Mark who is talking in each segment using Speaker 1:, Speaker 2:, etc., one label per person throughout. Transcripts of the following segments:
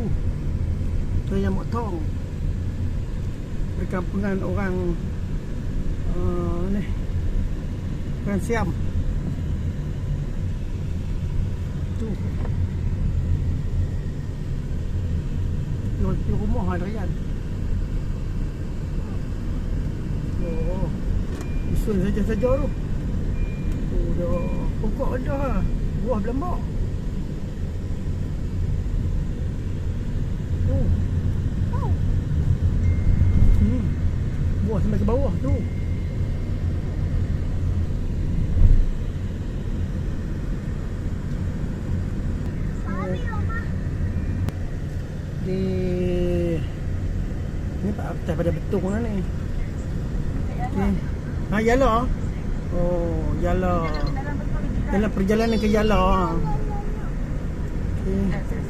Speaker 1: Tu. Tu yang motong. Perkampungan orang uh, ni. Orang Siam. Tu. Jual di rumah ada Rian. Oh. Usul saja-saja tu. Oh, dah. Pokok ada ha. Buah Oh. Hmm. Buah sampai ke bawah tu. Di Ni pak atas pada betung lah ni. Okey. Ha Yala. Oh, Yala. Dalam perjalanan ke Yala. Okey.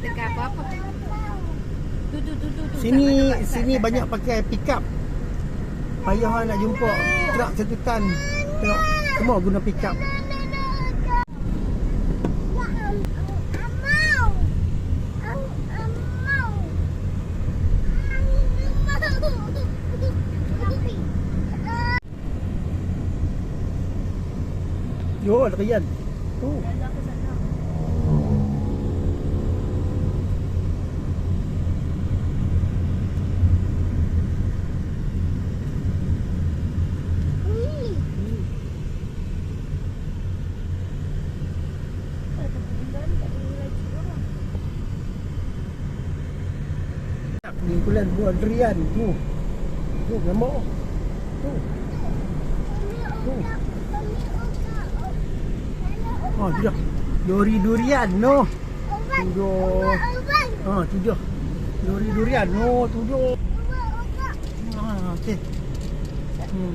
Speaker 2: Nak tekan apa-apa. Tu tu tu tu. tu.
Speaker 1: Sini
Speaker 2: Tak,
Speaker 1: sini
Speaker 2: tak,
Speaker 1: banyak
Speaker 2: tak.
Speaker 1: pakai pick up. Payah nak jumpa truk satu tan. Tengok semua guna pick up. Yo, ada Kumpulan buah durian tu. Tu gambar. Tu. Tu. Oh, tu dah. Dori durian no. Tujuh. Ha, tujuh. Dori durian no, tujuh. Ha, okey. Hmm.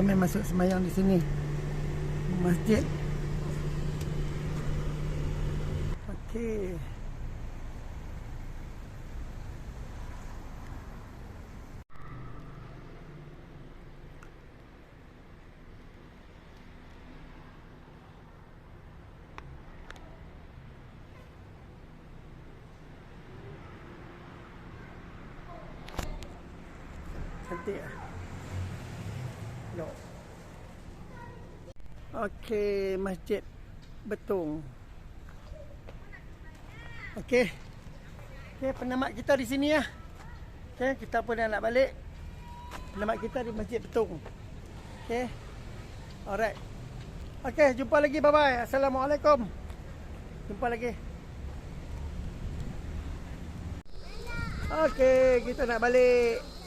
Speaker 1: Kita main masuk semayang di sini. Masjid. Okey. Cantik ah. No. Okey, Masjid Betung. Okey. Okey, penamat kita di sini ya. Okey, kita pun dah nak balik. Penamat kita di Masjid Betung. Okey. Alright. Okey, jumpa lagi. Bye-bye. Assalamualaikum. Jumpa lagi. Okey, kita nak balik.